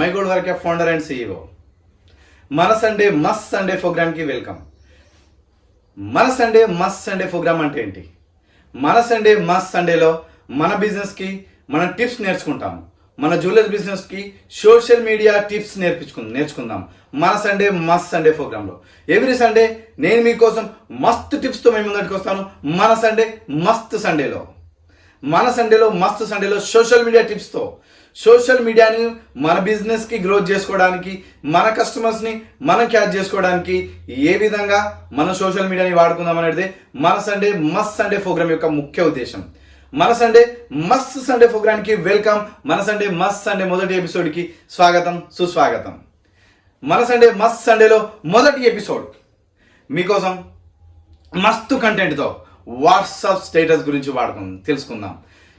My good work founder and CEO మన Sunday మస్ Sunday ప్రోగ్రామ్కి వెల్కమ్ మన సండే మస్ సండే ప్రోగ్రామ్ అంటే ఏంటి? మన సండే మస్ సండేలో మన బిజినెస్కి మన టిప్స్ నేర్చుకుంటాము మన జ్యువెలరీ బిజినెస్కి సోషల్ మీడియా టిప్స్ నేర్పించుకు నేర్చుకుందాం. మన సండే మస్త్ సండే ప్రోగ్రాంలో ఎవ్రీ సండే నేను మీకోసం మస్తు టిప్స్తో మేము ముందటికి వస్తాను. మన సండే మస్త్ సండేలో మన సండేలో మస్తు సండేలో సోషల్ మీడియా టిప్స్తో సోషల్ మీడియాని మన బిజినెస్కి గ్రోత్ చేసుకోవడానికి మన కస్టమర్స్ని మనం క్యాచ్ చేసుకోవడానికి ఏ విధంగా మన సోషల్ మీడియాని వాడుకుందాం అనేది మన సండే మస్త్ సండే ప్రోగ్రామ్ యొక్క ముఖ్య ఉద్దేశం. మన సండే మస్త్ సండే ప్రోగ్రామ్కి వెల్కమ్ మన సండే మస్త్ సండే మొదటి ఎపిసోడ్కి స్వాగతం సుస్వాగతం. మన సండే మస్త్ సండేలో మొదటి ఎపిసోడ్ మీకోసం మస్తు కంటెంట్తో వాట్సాప్ స్టేటస్ గురించి వాడుకుందాం తెలుసుకుందాం.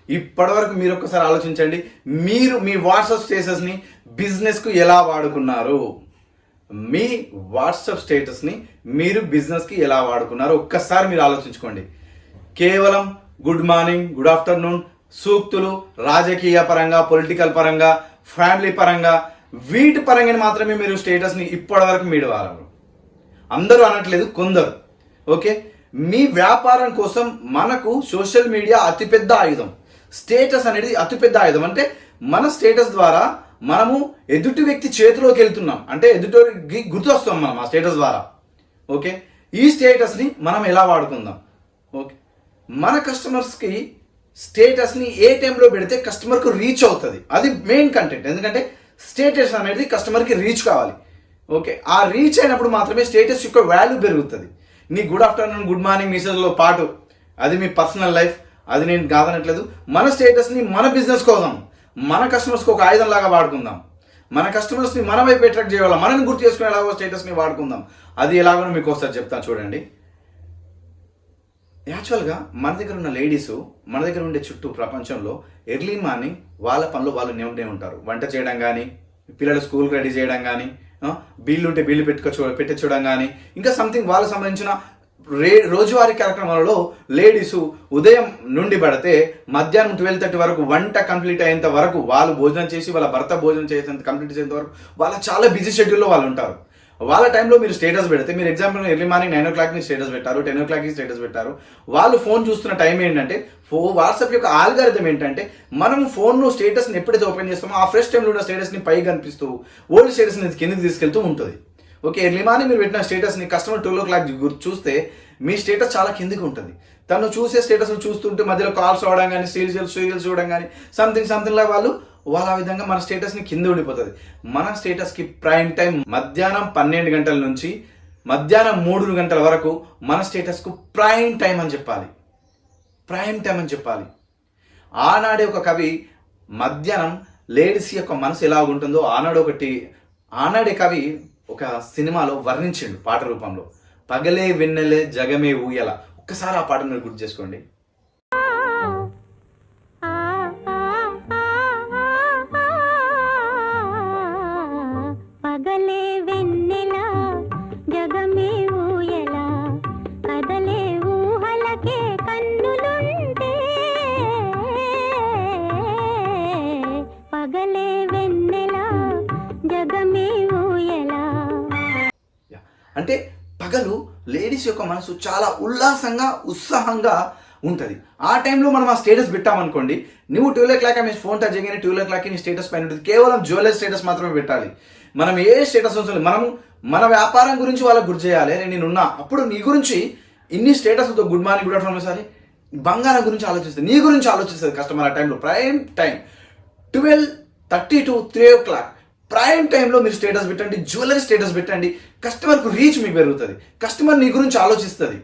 ఇప్పటివరకు మీరు ఒక్కసారి ఆలోచించండి. మీరు మీ వాట్సాప్ స్టేటస్ని బిజినెస్కు ఎలా వాడుకున్నారు? మీ వాట్సాప్ స్టేటస్ని మీరు బిజినెస్కి ఎలా వాడుకున్నారు? ఒక్కసారి మీరు ఆలోచించుకోండి. కేవలం గుడ్ మార్నింగ్ గుడ్ ఆఫ్టర్నూన్ సూక్తులు రాజకీయ పరంగా పొలిటికల్ పరంగా ఫ్యామిలీ పరంగా వీటి పరంగా మాత్రమే మీరు స్టేటస్ని ఇప్పటివరకు మీరు వాడరు. అందరూ అనట్లేదు కొందరు. ఓకే? మీ వ్యాపారం కోసం మనకు సోషల్ మీడియా అతిపెద్ద ఆయుధం. స్టేటస్ అనేది అతిపెద్ద ఆయుధం. అంటే మన స్టేటస్ ద్వారా మనము ఎదుటి వ్యక్తి చేతిలోకి వెళ్తున్నాం. అంటే ఎదుటికి గుర్తొస్తాం మనం ఆ స్టేటస్ ద్వారా. ఓకే? ఈ స్టేటస్ని మనం ఎలా వాడుకుందాం? ఓకే? మన కస్టమర్స్కి స్టేటస్ని ఏ టైంలో పెడితే కస్టమర్కు రీచ్ అవుతుంది. అది మెయిన్ కంటెంట్. ఎందుకంటే స్టేటస్ అనేది కస్టమర్కి రీచ్ కావాలి. ఓకే? ఆ రీచ్ అయినప్పుడు మాత్రమే స్టేటస్ యొక్క వాల్యూ పెరుగుతుంది. నీ గుడ్ ఆఫ్టర్నూన్ గుడ్ మార్నింగ్ మెసేజ్లో పాటు. అది మీ పర్సనల్ లైఫ్. అది నేను కాదనట్లేదు. మన స్టేటస్ని మన బిజినెస్ కోసం మన కస్టమర్స్కి ఒక ఆయుధం లాగా వాడుకుందాం. మన కస్టమర్స్ని మన వైపు అట్రాక్ట్ చేయాలి మనని గుర్తు చేసుకునేలాగో స్టేటస్ని వాడుకుందాం. అది ఎలాగో మీకు ఒకసారి చెప్తాను చూడండి. యాక్చువల్గా మన దగ్గర ఉన్న లేడీస్ మన దగ్గర ఉండే చుట్టూ ప్రపంచంలో ఎర్లీ మార్నింగ్ వాళ్ళ పనులు వాళ్ళు నిండే ఉంటారు. వంట చేయడం కానీ పిల్లలు స్కూల్కి రెడీ చేయడం కానీ బిల్లు ఉంటే బిల్లు పెట్టుకో పెట్టించడం కానీ ఇంకా సంథింగ్ వాళ్ళకి సంబంధించిన రే రోజువారీ కార్యక్రమాలలో లేడీస్ ఉదయం నుండి పడితే మధ్యాహ్నం ట్వెల్వ్ థర్టీ వరకు వంట కంప్లీట్ అయ్యేంత వరకు వాళ్ళు భోజనం చేసి వాళ్ళ భర్త భోజనం చేసేంత కంప్లీట్ చేసేంత వరకు వాళ్ళ చాలా బిజీ షెడ్యూల్లో వాళ్ళు ఉంటారు. వాళ్ళ టైంలో మీరు స్టేటస్ పెడితే మీరు ఎగ్జాంపుల్ ఎర్లీ మార్నింగ్ నైన్ ఓ క్లాక్కి స్టేటస్ పెట్టారు టెన్ ఓ క్లాక్కి స్టేటస్ పెట్టారు. వాళ్ళు ఫోన్ చూస్తున్న టైం ఏంటంటే ఫో వాట్సాప్ యొక్క ఆల్గారిథం ఏంటంటే మనం ఫోన్ను స్టేటస్ని ఎప్పుడైతే ఓపెన్ చేస్తామో ఆ ఫ్రెష్ టైంలో ఉన్న స్టేటస్ని పైకి కనిపిస్తూ ఓల్డ్ స్టేటస్ని కిందకి తీసుకెళ్తూ ఉంటుంది. ఓకే ఎర్లీ మార్నింగ్ మీరు పెట్టిన స్టేటస్ని కస్టమర్ టూ ఓ క్లాక్ చూస్తే మీ స్టేటస్ చాలా కిందికి ఉంటుంది. తను చూసే స్టేటస్ చూస్తుంటే మధ్యలో కాల్స్ రావడం కానీ సీరియల్స్ సీరియల్స్ చూడడం కానీ సంథింగ్ సంథింగ్ లాగా వాళ్ళు వాళ్ళ ఆ విధంగా మన స్టేటస్ని కింద ఉండిపోతుంది. మన స్టేటస్కి ప్రైమ్ టైం మధ్యాహ్నం పన్నెండు గంటల నుంచి మధ్యాహ్నం మూడు గంటల వరకు మన స్టేటస్కు ప్రైమ్ టైం అని చెప్పాలి. ప్రైమ్ టైం అని చెప్పాలి. ఆనాడే ఒక కవి మధ్యాహ్నం లేడీస్ యొక్క మనసు ఎలా ఉంటుందో ఆనాడు ఒకటి ఆనాడే కవి ఒక సినిమాలో వర్ణించిండు పాట రూపంలో. పగలే వెన్నెలే జగమే ఊయల. ఒక్కసారి ఆ పాటను గుర్తు చేసుకోండి. అంటే పగలు లేడీస్ యొక్క మనసు చాలా ఉల్లాసంగా ఉత్సాహంగా ఉంటుంది. ఆ టైంలో మనం ఆ స్టేటస్ పెట్టామనుకోండి నువ్వు ట్వెల్వ్ ఓ క్లాక్ మీ ఫోన్ టచ్ చేయగానే ట్వెల్వ్ ఓ క్లాక్ నీ స్టేటస్ పైన ఉంటుంది. కేవలం జ్యువెలరీ స్టేటస్ మాత్రమే పెట్టాలి. మనం ఏ స్టేటస్ ఉంచాలి మనం మన వ్యాపారం గురించి వాళ్ళకి గుర్తు చేయాలి. నేను ఉన్నా. అప్పుడు నీ గురించి ఇన్ని స్టేటస్తో good morning good afternoon sorry బంగారం గురించి ఆలోచిస్తుంది. నీ గురించి ఆలోచిస్తుంది కస్టమర్ ఆ టైంలో. Prime time twelve thirty to three o'clock prime టైంలో మీరు స్టేటస్ పెట్టండి జ్యువెలరీ స్టేటస్ పెట్టండి కస్టమర్కు రీచ్ మీకు పెరుగుతుంది. కస్టమర్ నీ గురించి ఆలోచిస్తుంది.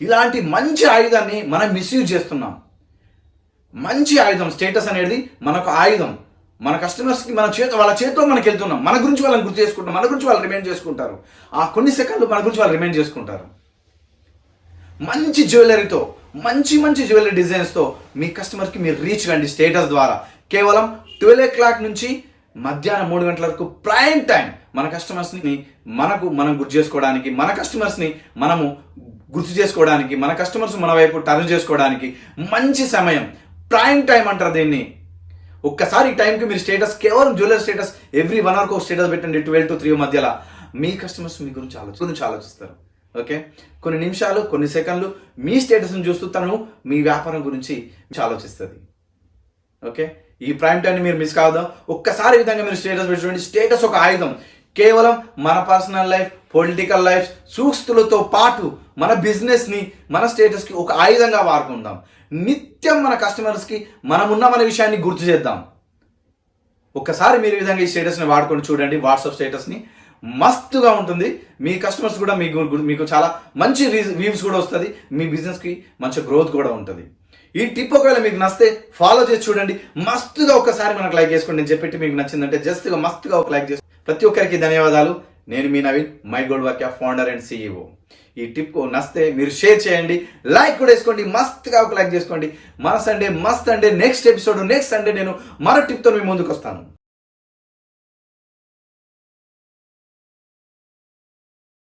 ఇలాంటి మంచి ఆయుధాన్ని మనం మిస్యూజ్ చేస్తున్నాం. మంచి ఆయుధం స్టేటస్ అనేది మనకు ఆయుధం. మన కస్టమర్స్కి మన చేతి వాళ్ళ చేతితో మనకి వెళ్తున్నాం. మన గురించి వాళ్ళని గుర్తు చేసుకుంటాం. మన గురించి వాళ్ళు రిమైండ్ చేసుకుంటారు. ఆ కొన్ని సెకండ్లు మన గురించి వాళ్ళు రిమైండ్ చేసుకుంటారు. మంచి జ్యువెలరీతో మంచి మంచి జ్యువెలరీ డిజైన్స్తో మీ కస్టమర్కి మీరు రీచ్ కండి స్టేటస్ ద్వారా. కేవలం ట్వెల్వ్ ఓ క్లాక్ నుంచి మధ్యాహ్నం మూడు గంటల వరకు ప్రైమ్ టైం మన కస్టమర్స్ని మనకు మనం గుర్తు చేసుకోవడానికి మన కస్టమర్స్ని మనము గుర్తు చేసుకోవడానికి మన కస్టమర్స్ మన వైపు టర్న్ చేసుకోవడానికి మంచి సమయం. ప్రైమ్ టైం అంటారు దీన్ని. ఒక్కసారి ఈ టైంకి మీరు స్టేటస్ కేవలం జ్యువెలర్ స్టేటస్ ఎవ్రీ వన్ అవర్కి ఒక స్టేటస్ పెట్టండి ట్వెల్వ్ టు త్రీ మధ్యలో. మీ కస్టమర్స్ మీ గురించి ఆలోచి గురించి ఆలోచిస్తారు. ఓకే కొన్ని నిమిషాలు కొన్ని సెకండ్లు మీ స్టేటస్ని చూస్తూ తను మీ వ్యాపారం గురించి ఆలోచిస్తుంది. ఓకే ఈ ప్రైమ్ టైం మీరు మిస్ కావద్దాం. ఒక్కసారి విధంగా మీరు స్టేటస్ పెట్టుకోండి స్టేటస్ ఒక ఆయుధం. కేవలం మన పర్సనల్ లైఫ్ పొలిటికల్ లైఫ్ సూక్తులతో పాటు మన బిజినెస్ని మన స్టేటస్కి ఒక ఆయుధంగా వాడుకుందాం. నిత్యం మన కస్టమర్స్కి మనమున్న మన విషయాన్ని గుర్తు చేద్దాం. ఒక్కసారి మీరు విధంగా ఈ స్టేటస్ని వాడుకొని చూడండి. వాట్సాప్ స్టేటస్ని మస్తుగా ఉంటుంది. మీ కస్టమర్స్ కూడా మీకు మీకు చాలా మంచి వ్యూస్ కూడా వస్తుంది. మీ బిజినెస్కి మంచి గ్రోత్ కూడా ఉంటుంది. ఈ టిప్ ఒకవేళ మీకు నచ్చితే ఫాలో చేసి చూడండి. మస్తుగా ఒకసారి మనకు లైక్ చేసుకోండి. నేను చెప్పేటి మీకు నచ్చిందంటే జస్ట్గా మస్తుగా ఒక లైక్ చేసి ప్రతి ఒక్కరికి ధన్యవాదాలు. నేను మీ Naveen my gold work founder and CEO ఈ టిప్ నస్తే మీరు షేర్ చేయండి. లైక్ కూడా వేసుకోండి. మస్తుగా ఒక లైక్ చేసుకోండి. మన సండే మస్త్ అంటే నెక్స్ట్ ఎపిసోడ్ నెక్స్ట్ సండే నేను మరో టిప్తో మీ ముందుకు వస్తాను.